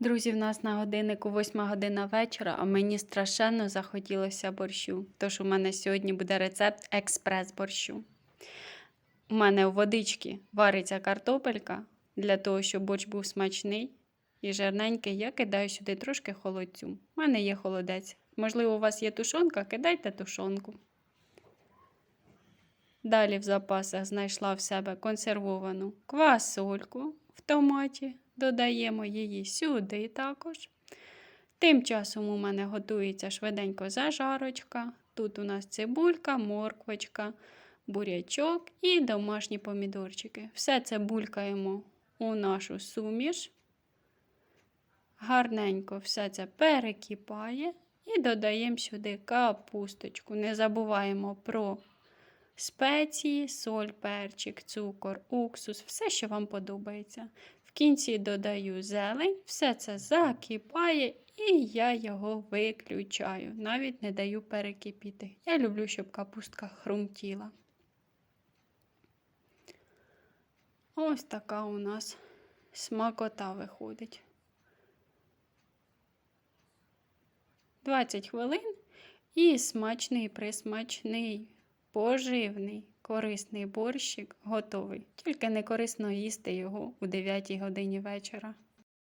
Друзі, в нас на годиннику 8 година вечора, а мені страшенно захотілося борщу. Тож у мене сьогодні буде рецепт експрес-борщу. У мене у водичці вариться картопелька для того, щоб борщ був смачний і жирненький. Я кидаю сюди трошки холодцю. У мене є холодець. Можливо, у вас є тушонка, кидайте тушонку. Далі в запасах знайшла в себе консервовану квасольку в томаті. Додаємо її сюди також. Тим часом у мене готується швиденько зажарочка. Тут у нас цибулька, морквочка, бурячок і домашні помідорчики. Все це булькаємо у нашу суміш. Гарненько все це перекипає і додаємо сюди капусточку. Не забуваємо про спеції, соль, перчик, цукор, уксус, все, що вам подобається. Кінці додаю зелень, все це закипає і я його виключаю. Навіть не даю перекипіти. Я люблю, щоб капустка хрумтіла. Ось така у нас смакота виходить. 20 хвилин і смачний, присмачний, поживний, корисний борщик готовий. Тільки не корисно їсти його у 9 годині вечора.